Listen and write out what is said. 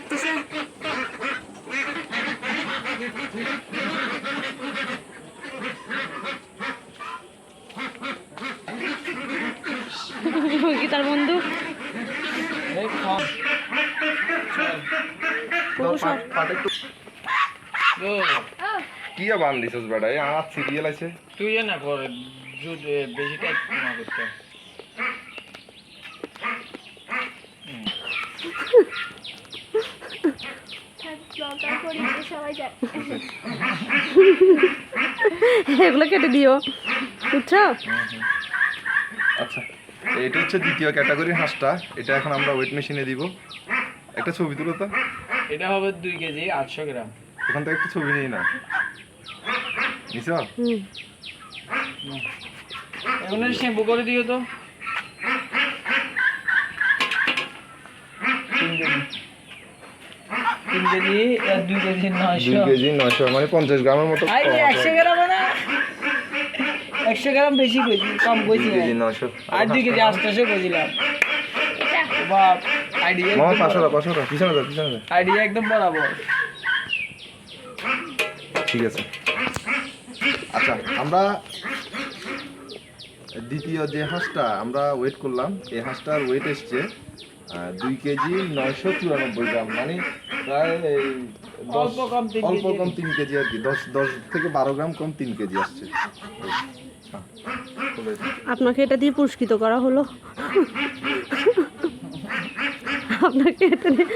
লাগতেছে। গীতার বন্ধু? কি বান দিছিস বেটা? আর সিরিয়াল আছে তুই না করে বেশি টাইপ না করতে। করি সবাই এগুলো কেটে দিও। বুঝছ আচ্ছা এটা হচ্ছে দ্বিতীয় ক্যাটাগরির হাঁসটা। এটা এখন আমরা ওয়েট মেশিনে দিব। একটা ছবি তুলো তো। এটা হবে দুই কেজি আটশো গ্রাম। ওখান থেকে একটা ছবি নিই না নিছ? হুম। এখন শ্যাম্পু করে দিও তো তিন কেজি তিন কেজি দুই কেজি দুই নয়শো কেজি নয়শো মানে পঞ্চাশ গ্রামের মতো একশো গ্রাম না? একশো গ্রাম বেশি কইছি কম কইছি কেজি নয়শো। আর দুই কেজি আটশো কইছিলাম বাপ আইডিয়া মামা পাঁচশো টাকা পাঁচশো টাকা পিছনে যা পিছনে আইডিয়া একদম বরাবর। ঠিক আছে। আচ্ছা আমরা দ্বিতীয় যে হাঁসটা আমরা ওয়েট করলাম এই হাঁসটার ওয়েট এসছে দুই কেজি নয়শো চুরানব্বই গ্রাম মানে প্রায় এই অল্প কম তিন কেজি। আর কি দশ দশ থেকে বারো গ্রাম কম তিন কেজি আসছে। আপনাকে এটা দিয়ে পুরস্কৃত করা হলো আপনাকে এটা দিয়ে